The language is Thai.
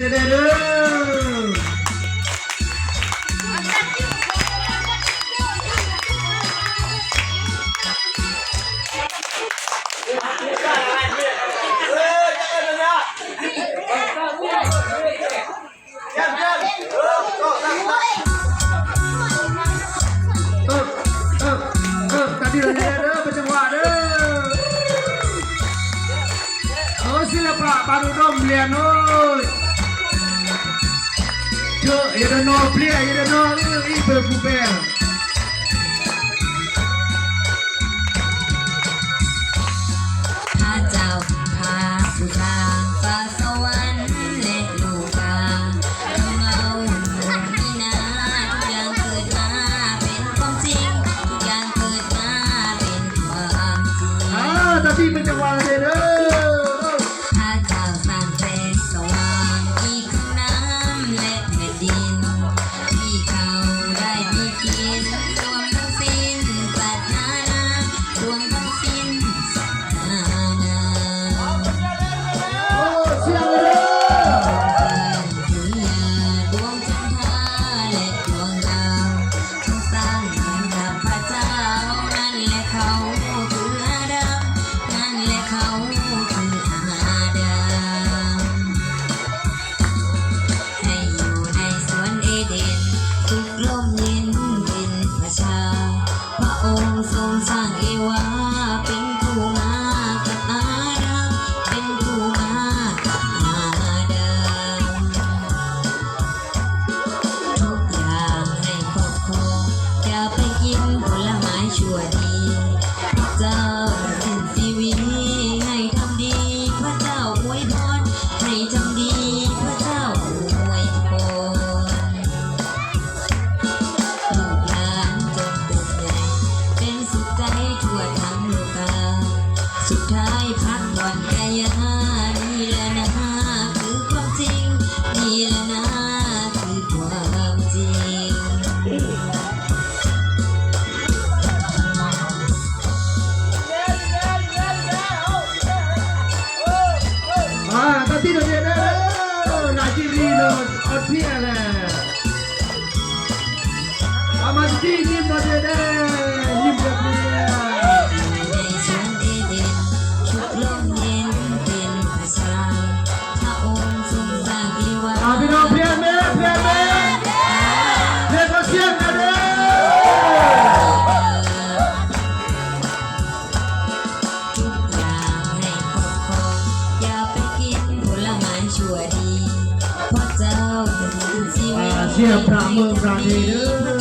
ศิลปะปานุดมเรียนโอ้ย go. You don't know player. You don't know little evil player. Ah, tapi macam warna สุขใจทั่วทั้งโลกา สุดท้ายพักผ่อนกายานี่และนะคือความจริง นี่และนะคือความจริงว้าตัดที่เด่นเด่ Ah, Tatino viene, Nagirino, Otiele. Amantini, Modena. เชียร์ระเมืองราณีเด้อ